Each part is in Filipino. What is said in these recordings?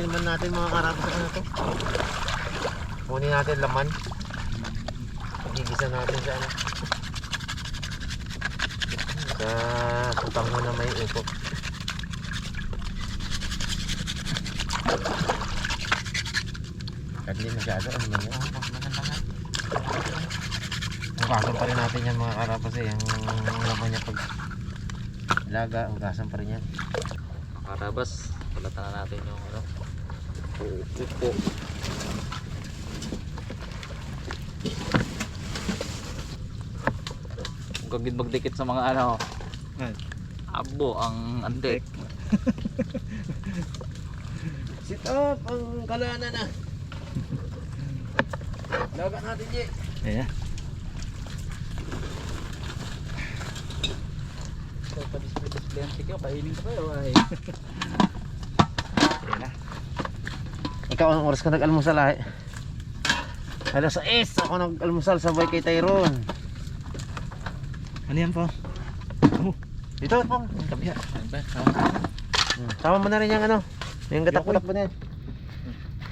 Yun. Kukunin naman natin mga karapos sa to. Kunin natin laman. Gigisa natin sa ano. Sa putang mo na may upo. Kadli masyado. Ano man yan? Hugasan pa rin natin yan mga karapos eh. Yung laman niya pag laga, hugasan pa rin yan. Karabas, palatan na natin yung ano. Upo. Huwag gid magdikit sa mga ano. Yan. Abo ang antik. Sit up ang kalana na. Laga natin, Ye. Ayan. So, pa-display-display ang tikyo, kainin ko kayo ay. Ayan na. Ikaw anong oras ka nag-almusal ay? Alas 6 ako nag-almusal sabay kay Tyrone. Ano yan po? Dito po. Kabila. Ano? Hmm. Sama mo na rin yung ano. Yung gatak-gatak mo na yan.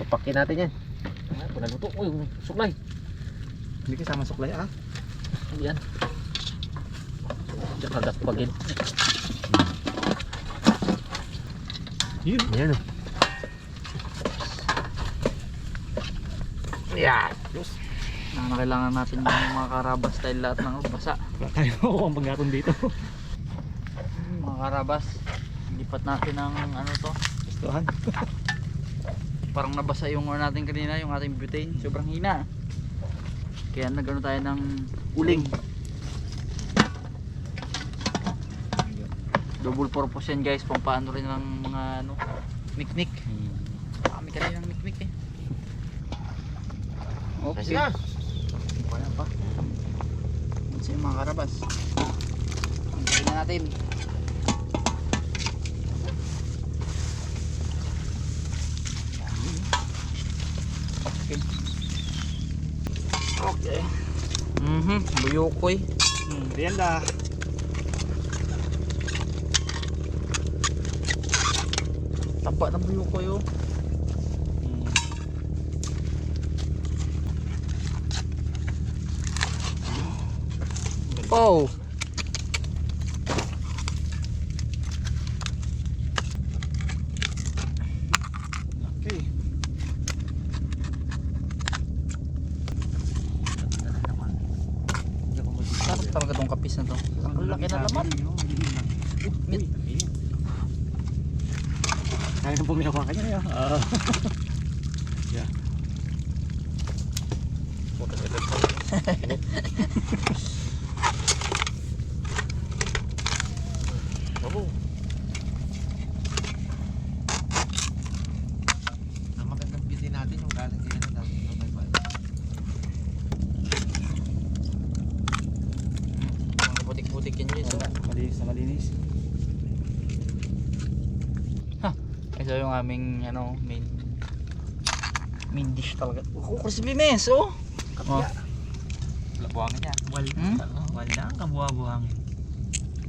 Papakin natin yan. Ay, panaluto ko yung suklay. Hindi kasama suklay ah. Yan. Diyan kagat pagin. Yun. Yan oh. Yan. Diyos. Na kailangan natin yung mga karabas dahil lahat ng basa. Wala tayo makuha ang paggatong dito. Mga karabas, lipat natin ng ano to. Gustuhan. Parang nabasa yung ano natin kanina, yung ating butane. Sobrang hina. Kaya nagano tayo ng uling. Double purpose yan guys, pang paano rin ng mga ano, mikmik. Kami kanina ng mikmik eh. Ka. Wala pa. Siya yung mga karabas. Ang galing na natin. Okay. Okay. Mhm, buyukoy. Hmm, ayan da. Taba ng buyukoy oh. Oh. Okay. Sarap talaga tong kapis na to. Ang laki na laman. Meat. Kaya na po may hawakan niya. Ah. yeah. Abo. Ang magandang beauty natin yung galing din ng dati ng may bahay. Mga butik-butik yan guys. oh. Malinis na malinis. Ito yung aming ano, main main dish talaga. Oh, crispy mess, oh. Oh. Labuhangin niya. Wal. Hmm? Wala ang kabuha-buhangin.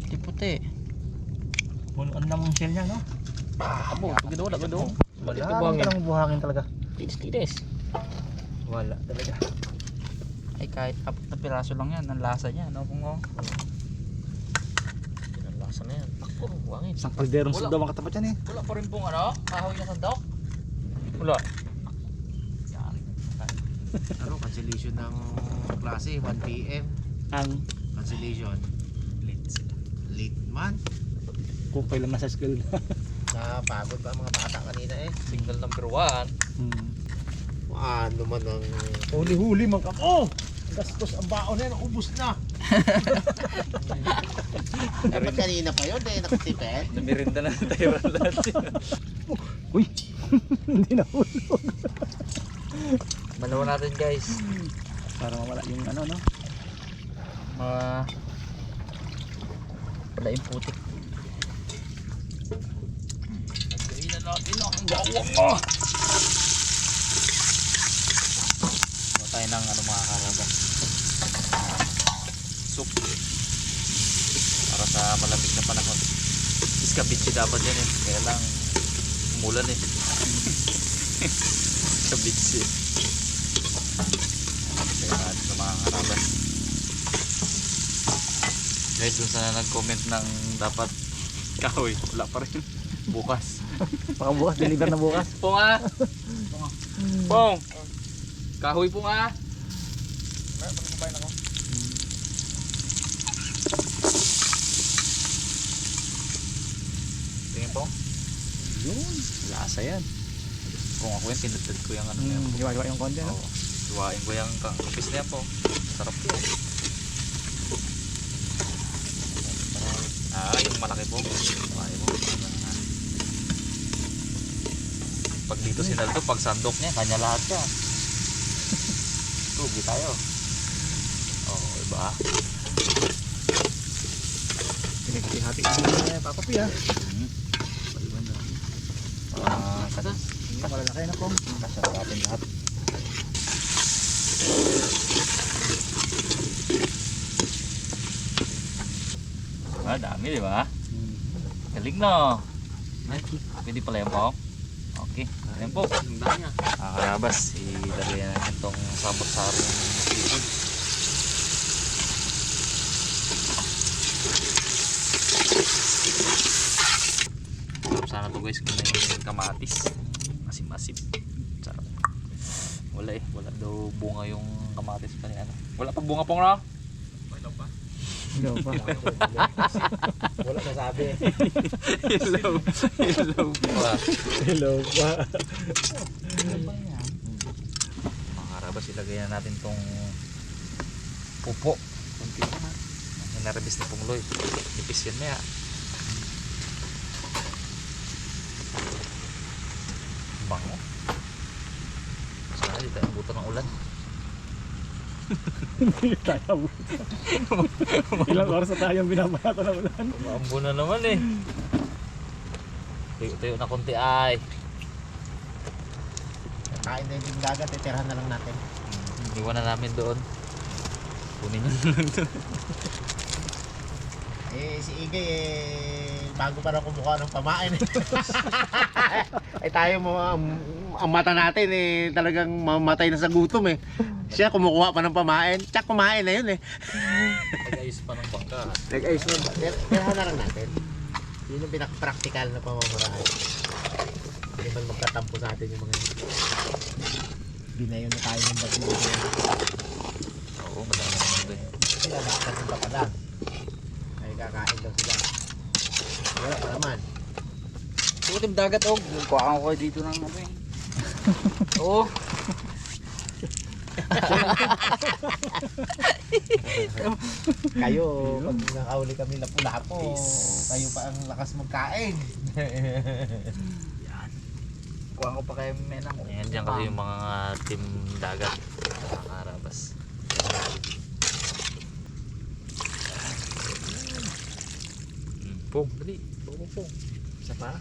Puti-puti. Punuan lang ang shell niya, no? Abo, pagdo wala gado. Wala buhangin. ang buhangin talaga. Titis-titis. Wala talaga. Ay kahit apat na piraso lang yan, ang lasa niya, no kung oh. Na. Ako, buwangin. Isang kalderong Wala. ang katapat yan eh. Wala pa rin pong ano, kahoy na sandok. Wala. Yan. Ano, cancellation ng klase, 1 p.m. Ang Cancellation. late. Late man. Kung kailan nasa school. Napagod pa ang mga bata kanina eh. Single number one. hmm. Ano man ang... Huli-huli man ka. Oh! Gastos ang baon na yan, ubus na. Dapat kanina pa yun, eh, nakatipid. Namirinda na tayo lahat. Uy! Hindi na hulog. Malawa natin guys. Para mawala yung ano, no? Mga wala yung putik. Gawin na natin ang bawang mo. Ano tayo ng ano mga karaga. Soup. Para sa malamig na panahon. Iskabitsi dapat yan eh. Kaya lang Mulan eh. Eh. Kaya natin sa mga karabas. Guys, dun sana nag-comment ng dapat kahoy. Wala pa rin. Bukas. Baka bukas, deliver na bukas. Pong ah! Pong! Kahoy pong ah! Tingin po. Yun. Lasa yan. Kung ako yan, tinutod ko yung ano yan. Hmm, hiwa-hiwa yung konti, no? Iwain ko yung ka- kapis na yan po. Sarap yan. Ah, yung malaki po. Iwain mo. Pag dito sinaldo, pag sandok niya, kanya lahat yan. Tugi tayo. Oo, iba. Pinaghati-hati ko na Papa P, Ah. Yung malalaki na pong. Kasarapin lahat. Ah, dami di ba? Galing no. Pwede pala yan po. Okay. Ayan po. Ah, karabas. Ilagay na natin itong sabot-sarong sana to guys kung may kamatis. Masim-masim. Sarap. Wala eh. Wala daw bunga yung kamatis pa ni ano. Wala pa bunga pong na? Hello pa. Wala nasabi. Hello. Hello pa. Hello pa. Mga karabas, ilagay na natin tong pupo. Kunti na ha. Hinarabis ni Pungloy. Nipis yan niya. Bango. Sana di tayo abutan ng ulan. Hindi tayo Ilang oras na tayong binabato ng ulan. Maambo na naman eh. Tayo-tayo na konti ay. Kain na yung dagat, titirahan na lang natin. Hmm, Iwan na namin doon. Kunin nyo na lang doon. Eh, si Igay, eh, bago pa rin kumukuha ng pamain. eh, tayo mo, ang, ang mata natin, eh, talagang mamatay na sa gutom, eh. Siya kumukuha pa ng pamain. Tsak, kumain na yun, eh. Nag-ayos pa ng bangka. Nag-ayos mo ba? Tirahan na lang natin. Yun yung pinaka-practical na pamamaraan. Hindi man magkatampo sa atin yung mga yun. Binayo na tayo ng bago. Oo, madami naman doon. Sila nakakasin pa pala. Ay, kakain daw sila. Wala pa naman. Putim dagat og. Kuha ko dito ng ano eh. Oo. Kayo, pag nakahuli kami lapu-lapo, kayo pa ang lakas magkain. Yan. Kuha ko pa kayo menang. Ayan dyan kasi yung mga team dagat. Nakakarabas. Hmm, Pong, dali. Pong, pong. Isa pa?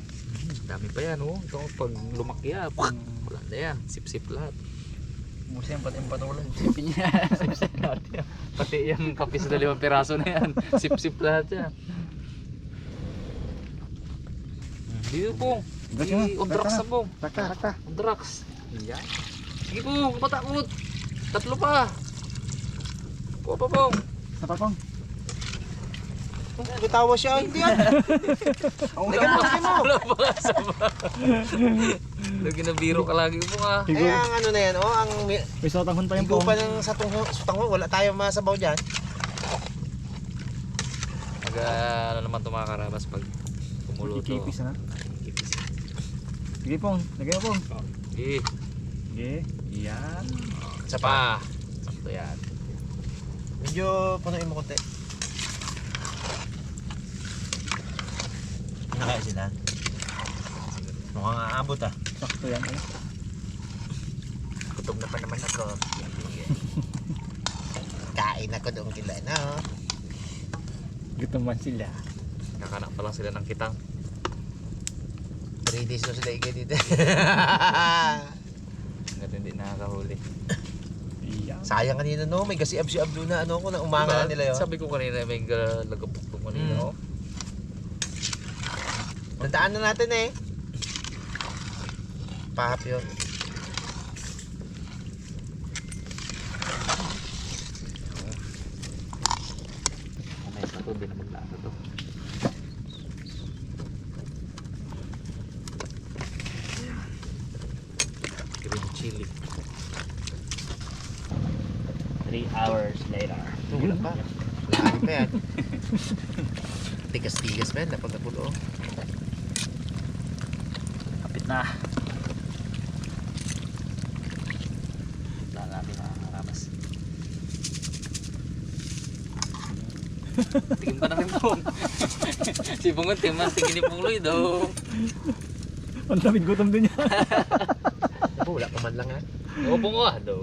Dami pa yan, oh. Ito, pag lumaki yan, wala na yan. Sip-sip lahat. Musa yung pati yung patulan. Sipin niya. Sip-sip lahat yan. Pati yung kapis na limang piraso na yan. Sip-sip lahat yan. Dito po. Gas mo, Di, on drugs gas na po. Rakta, rakta. On drugs. Yan. Sige po, matakot. Tatlo pa. Kuha pa po. Napapang. Bitawa siya, hindi yan. Lagyan mo laki mo. Sa ba? Lagi na biro ka lagi po nga. Eh, Higo. ang ano na yan, oh, ang May sotanghon pa yung higo pong. pa ng sa tungo, sa tungo, wala tayong masabaw dyan. Mag, ah, ano naman ito mga karabas pag kumulo to. Kikipis na. Kikipis. Sige pong. Lagay mo pong. Eh, Sige. Yan. Isa pa. sakto yan. Medyo punuin mo konti. Nakaya sila. Mukhang aabot ah. Sakto yan. eh. Gutom na pa naman ako. Kain ako doon kila na. Gutom man sila. Nakanak pa lang sila ng kitang. 3 days na sila igay dito. Hanggat hindi nakakahuli. Yan. Sayang kanina no, may gasiab-siab doon na ano ko na umanga na Diba? nila yun. Sabi ko kanina may lagapukpok kanina. Mm. oh. Tandaan na natin eh. pahap yun. Hindi na maglasa to. Green chili. 3 hours later. Wala pa. Laki pa yan. Tigas-tigas pa yan. Na. Daan natin mga karamas. Tingin pa na rin po. si Bungon, timan, tingin ni Puloy daw. Ang lamig gutom din niya. Ako, wala pa man lang ha. Oo, Bungo ah. daw.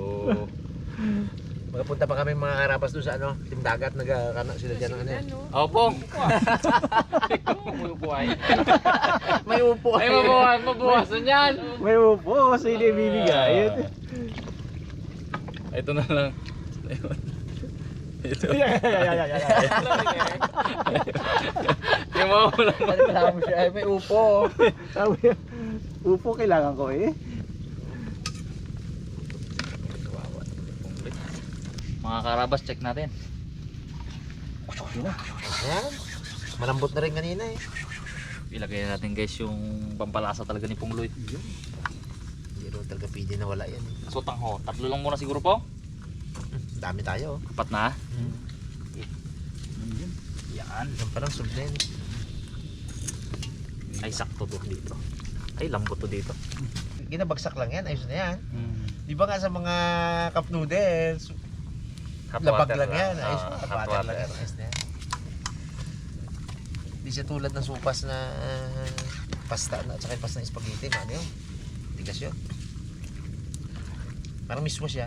Magapunta pa kami mga karapas doon sa ano, Dagat. Nagkakana sila dyan ng ano yan. Oo, Pong. May upuan. May upo Ay, mabuhan, mabuhasan yan. May upo, sa hindi bibigay. Ito na lang. Ito. Yeah, yeah, yeah, yeah, yeah. Yung mga wala. Kailangan mo siya. Ay, may upo. Sabi niya, upo kailangan ko eh. Mga karabas, check natin. Ayan. Malambot na rin kanina eh. Ilagay natin guys yung pampalasa talaga ni Pungloy. Hindi rin talaga pwede na wala yan eh. So tangho, tatlo lang muna siguro po. Hmm, Dami tayo. Apat na. Hmm. Yan. Yan pa lang sub na yan. Ay sakto to dito. Ay lambot to dito. Ginabagsak lang yan. Ayos na yan. Hmm. Di ba nga sa mga cup noodles, labag lang yan. Ayos, Ah, hot hot water. lang yan. Ayos na yan. Di siya tulad ng supas na ah, pasta na at saka pasta ng spaghetti. Ano yun? Tigas yun. Parang mismo siya.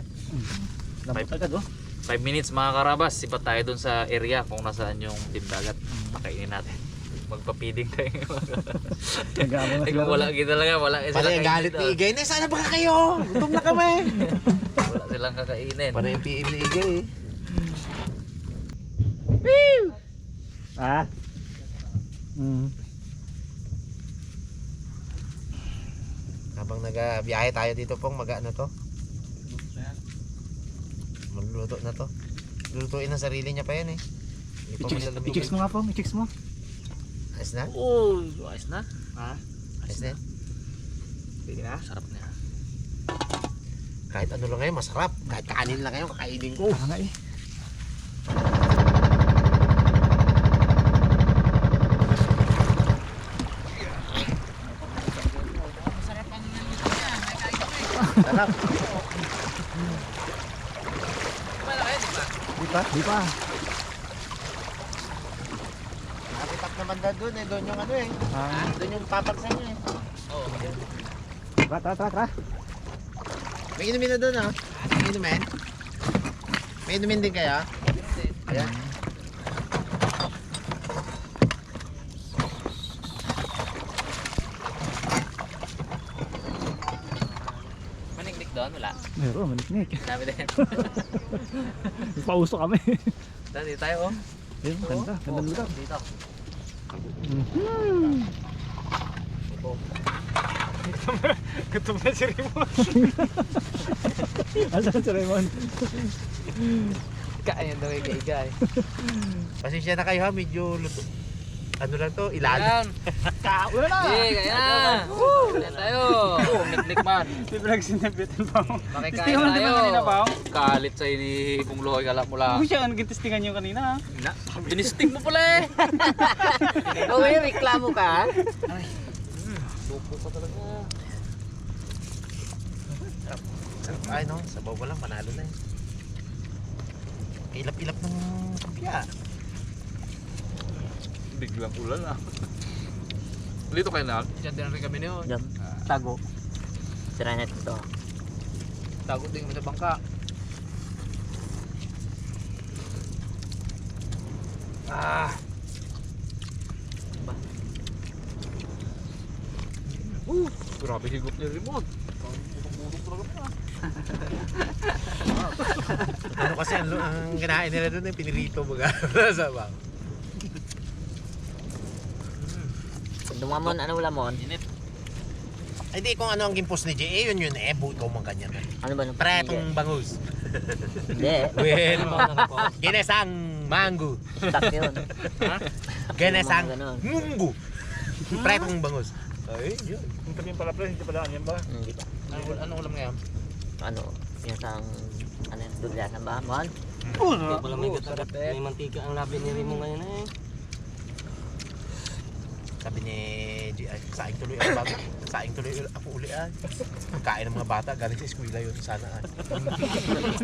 Lambot agad oh. 5 minutes mga karabas, sipat tayo dun sa area kung nasaan yung team dagat. Pakainin natin. Magpa-feeding tayo. Kung wala kita lang, wala silang yung galit ni Igay na, sana ba kayo? Gutom na kami. Wala silang kakainin. Para yung PM ni Igay. Ah. Mm. Habang nagabiyahe tayo dito pong mag ano to. Magluluto na to. Lulutuin ng sarili niya pa yan eh. I-chicks mo nga po, i-chicks mo. Ayos na? Oh, ayos na. Ayos na? Pwede na? Sarap niya. Kahit ano lang ngayon, masarap. Kahit kanin lang ngayon, kakainin ko. Tama nga eh. Sarap. Di ba? Di pa. Nakitap naman na doon eh. Doon yung ano eh. Ah. Doon yung papagsan niya eh. Oo. Tara, tara, tara, tara. May inumin na doon ah. May inumin. May inumin din kaya? Ayan. Maniknik doon, wala. Meron, maniknik. Dami din. Pauso kami. Dati tayo oh. Ayun, ganda. Ganda lugar. Dito. Mhm. Gutom na si Rimon. Asan si Raymond? Kain daw iga-iga eh. Pasensya na kayo ha. Medyo luto. Ano lang to? Ilalim. Kaulo na! Sige, kaya na. Kaya tayo. Niknik man. Di ba nagsinabitan pa ako? Makikain Testingan mo na tayo. Kalit sa ini kung luhoy kalap mo lang. Hindi siya, naging nyo kanina. Na, binistig mo pala eh. Ikaw eh, reklamo ka. Lupo pa talaga. Sarap ay no. Sabaw ko lang, panalo na eh. Ilap-ilap ng kapya. Biglang ulan ah. Dito kayo na. Diyan din rin kami noon. Diyan. Tago. Sira na ito. Tago din kami sa bangka. Ah. Uh, grabe higop ni remote. Ano kasi ang, ang kinain nila doon eh, pinirito baga. Sabaw. Dumamon, ano wala mo? Init. Ay di kung ano ang gimpos ni Jay, eh, yun yun eh, buto mong ganyan. Ano ba nung Pretong bangus. Hindi. Well, ginesang mango. Stuck yun. Ginesang munggo. Pretong bangus. Ay, yun. Kung sabihin pala pre, hindi pala yan ba? Hindi ba? Ano, ano ulam ngayon? Ano? Yung sang... Ano? Duglasan ba? Mahal? May gatagat, may mantika ang labi ni Rimo ngayon eh. Sabi ni ay, saing tuloy ako bago. Saing tuloy ako uli ay. Kain ng mga bata, galing sa eskwela yun sana ay.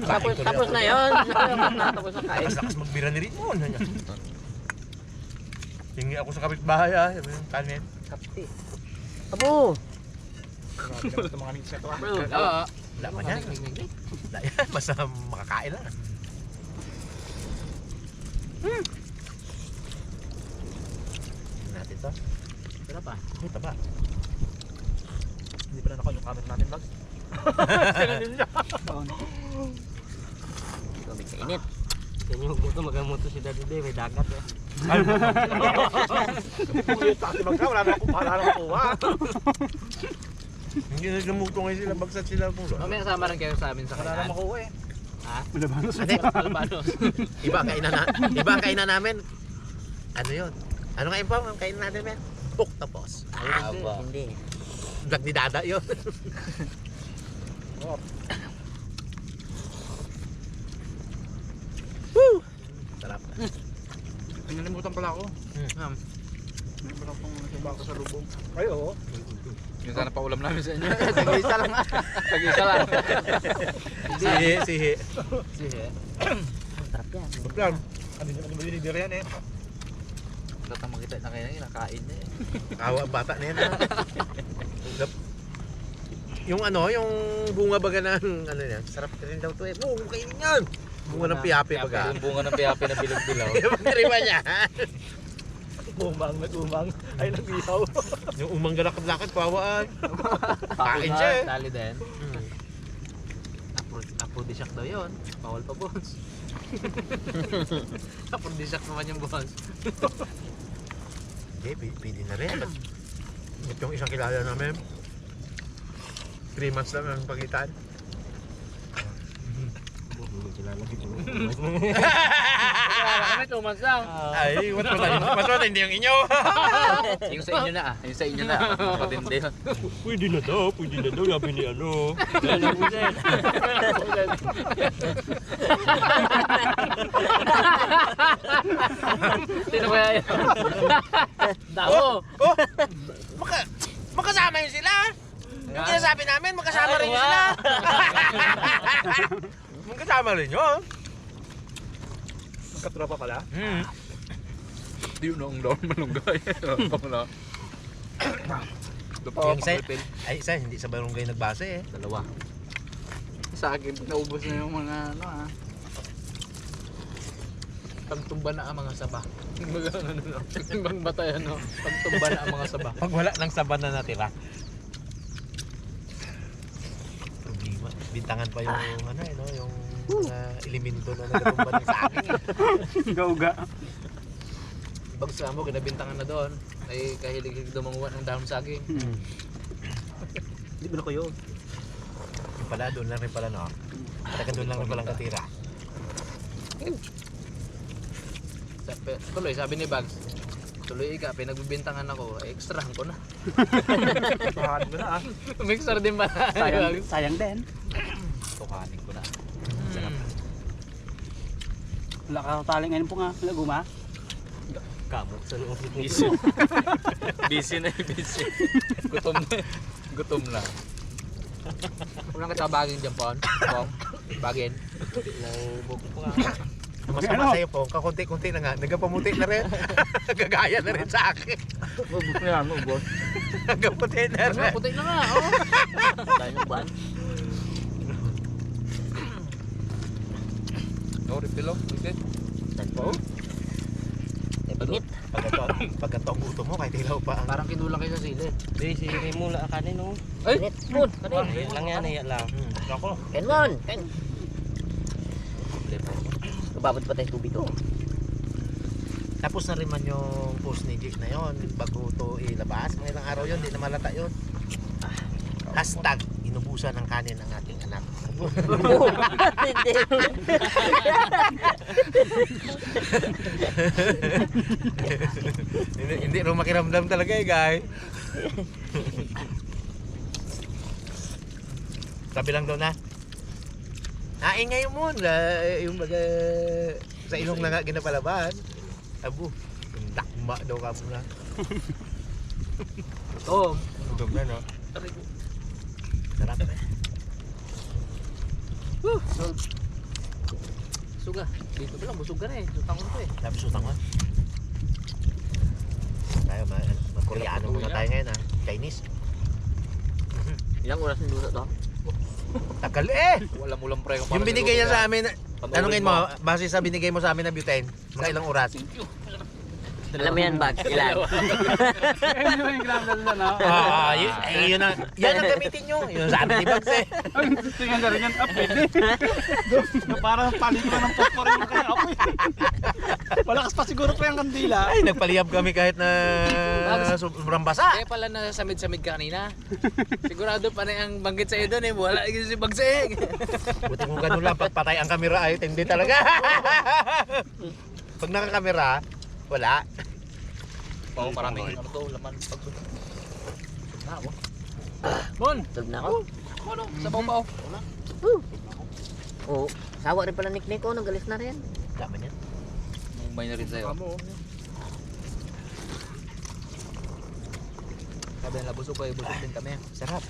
Tapos, tapos na yun. Tapos na kain. Lakas lakas magbira ni Rin yun. Hingi ako sa kapitbahay ah. Sabi yung kanin. Kapti. Abo! Grabe ka sa mga mix na to ah. Oo. Wala pa niya. Wala yan. Basta makakain lang. Hmm. Tingnan natin to. Pa. Ito ba? Hindi pala naka yung camera natin bags. Tubig sa init. Yan yung buto, magamuto si Daddy Day, may dagat eh. Pulit kasi magka, wala na akong wala na akong kuha. Hindi na namuto ngayon sila. Bagsak sila po. Mamaya sama rin kayo sa amin sa Wala na kainan. makuha eh. Ha? Ate, Albanos. iba ang kainan na, iba ang kainan namin. Ano yun? Ano kain po? Ang kainan natin, men? Octopus. Ah, Hindi. Vlog ni Dada yun. Woo! Sarap. Pinalimutan pala ako. Hmm. Meron pala akong nasiba ako sa lubong. Ay oo. Yung sana pa ulam namin sa inyo. Tag-isa lang ah. Tag-isa lang. Sihi, sihi. Sige. Sarap yan. Ano yung ano ba dinidira yan eh? Dapat na makita na kayo nakain na eh. Kawa ang bata na yan. ah. Yung ano, yung bunga baga ng ano yan, sarap rin daw to eh. Oo, kainin yan. Bunga ng piyapi baga. Yung bunga ng piyapi na bilog-bilaw. Pagkariba niya. Umang, nag-umang. Ay, nag-ihaw. yung umang galakad-lakad, kawaan. Kain siya eh. Dali din. Hmm. Aphrodisiac daw yun. Bawal pa boss. Aphrodisiac naman yung boss. Eh, p- pwede na rin. Ba't yung isang kilala namin, 3 months lang ang pagitan. Wala kami, two months lang. Ay, what was I? Mas what hindi yung inyo. Yung sa inyo na ah. Yung sa inyo na. Patindi yun. Pwede na daw, pwede na daw, sabi ni ano. Sino kaya yun? Damo. oh, maka, makasama yun sila. Yung sinasabi namin, makasama rin yun sila. Magkasama rin yun. Magkatropa pala. Hmm. Di yun ang malunggay. Wala. Yung isa, ay isa, hindi sa barangay nagbase eh. Dalawa. Sa akin, naubos na yung mga ano ah. Pagtumba na ang mga saba. Mga ano no. Ibang batay ano. Pagtumba na ang mga saba. Pag wala ng saban na natira. Problema. Bintangan pa yung ano eh, no? yung mga elemento na nagtumba sa akin. eh. Gauga. Pag sa mo, kinabintangan na doon. Ay kahilig-hilig dumanguha ng dahon saging. Hindi mo na kayo. Yung pala, doon lang rin pala no. Talaga doon lang rin palang katira. Sabi, tuloy, sabi ni Bags. Tuloy ika, pinagbibintangan ako. Eh, extrahan ko na. Pahanin mo na ah. Mixer din ba? Sayang, sayang din. Tukanin ko na. Hmm. Wala ka taling ngayon po nga. Laguma. Kamot sa loob. Busy. busy na busy. Gutom na. Gutom na. Unang kita bagin dyan, Pon. Pong. Bagin. Naubog ko nga. Ang masama sa'yo po, kakunti-kunti na nga, nagpapamuti na rin. Gagaya na rin sa akin. Ubus na yan, ubus. Nagpaputi na Ano, rin. puti na nga, oh. Dahil ng ban. Oh. Okay. Dalpo. Epinit. Pagkato, pagkato ang gusto mo, kahit ilaw pa ang... Parang kinulang kayo sa sili. Di, si lang kanin no. Ay! Oh, Kanin. yun lang yan, iya lang. Hmm. Ako. Ken mon. Ken. Babad pa tayo tubig to. Tapos na rin man yung post ni Jake na yon bago to ilabas. Mga ilang araw yun, di na malata yun. Hashtag, inubusan ng kanin ang ating anak. Hindi. hindi, rin makiramdam talaga eh, guys. Sabi lang daw na, Hain ngayon mo, na, yung baga, sa ilong na nga ginapalaban. Abo, yung dakma daw ka muna. Oo. Udog na, no? Sarap eh. Suga. Dito pa lang, busog ka na eh. Sutang ko eh. Sabi sutang ko. Tayo, ma mag-Koreano muna tayo ngayon ha. Chinese. Ilang oras yung luto to? Tagal eh! Wala mo lang pre. Yung binigay niya sa amin, tanungin mo, base sa binigay mo sa amin na butane, mga ilang oras? Alam mo yan, Bags. Ilan? Ayun yung ginamit na na. Ah, yun, eh, yun ang, yan ang gamitin nyo. Yun sa amin ni Bags eh. Ay, tingnan na rin yan. Ah, pwede. Na Parang palito ng popcorn yung kaya ako eh. Malakas pa siguro pa yung kandila. Ay, nagpaliyab kami kahit na sobrang basa. Kaya pala nasamid-samid ka kanina. Sigurado pa na yung banggit sa'yo doon eh. Wala si Bagsik. Buti kung ganun lang, pagpatay ang kamera ay hindi talaga. Pag nakakamera, wala. Oo, maraming ano to, laman. Pag... Mon! Tulog na ako. Ano? Sa baw Oo. Sawa rin pala nickname ko. Nagalis na rin. Daman yan. Mumay na rin sa'yo. Sabi nila, busog kayo, busog din kami. Sarap.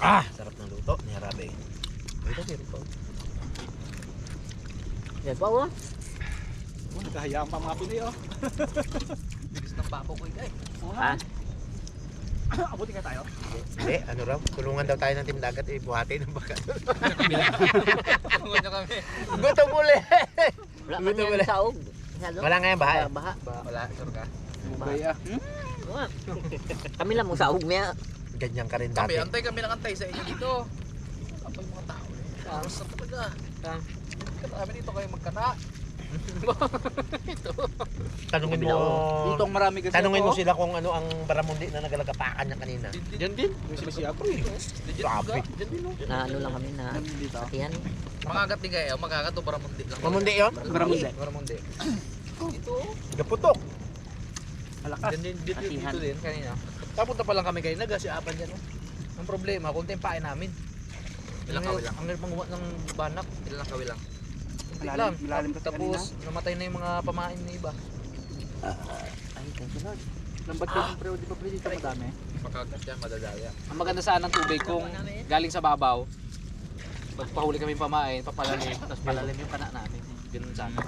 Ah, sarap ng luto ni Harabe. Ito, meron pa. Yan pa oh. Oh, Nagkahayaan pa mga Pinoy oh. Bilis ng papo ko eh. Ah, Abutin ka tayo. Hindi, ano raw, tulungan daw tayo ng team dagat, eh, buhati ng baka. Tungod na kami. Gutom ulit! wala Luto yan wala. saog. Masyado. Wala nga yung bahay. Ah, Baha. Wala, sure ka. Mubay ah. Nga. Kami lang mong saog niya. Ganyan ka rin Kami, dati. antay kami ng antay sa inyo dito. Apa yung mga tao eh. Aros na talaga. Ah. Kami dito kayo magkana. Tanungin Kabila, mo, Ditong marami kasi tanungin mo sila kung ano ang baramundi na nagalagapakan niya kanina. Diyan din. May siya ako eh. Grabe. Diyan din no. Na ano lang kami na Dito. satihan. Makagat din kayo. Makagat o baramundi lang. Mamundi yun? Baramundi. Baramundi. Dito. Gaputok. Malakas. Diyan din. Dito, din kanina. Papunta pa lang kami kayo. Nagasiapan dyan. Oh. Ang problema, kunti yung pain namin. Ilang kawil lang. Ang hirap manguha ng banak. Ilang kawil lang. Kunti lang. Malalim, malalim kasi kanina. Tapos, namatay na yung mga pamain na iba. Ay, thank you Lord. Lambat ka ng pre, di ba pre dito madami? Makagat yan, madadaya. Ang maganda saan ng tubig kung galing sa babaw, pagpahuli kami pamain, papalalim, tapos palalim yung kana namin. Ganun sana.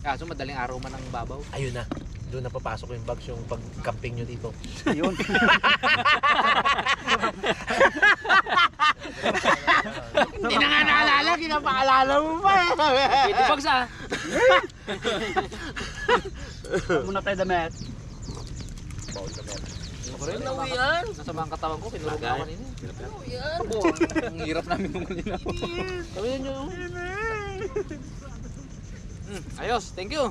Kaso madaling araw man ang babaw. Ayun na. Doon na papasok yung bags yung pag-camping nyo dito. Yun. Hindi na nga naalala, kinapaalala mo pa eh. Pwede bags ah! Muna tayo damit. Ako rin, nawiyan. Nasama ang katawan ko, pinurog ako kanina. Nawiyan. Ang hirap namin nung kanina. Hmm, ayos, thank you.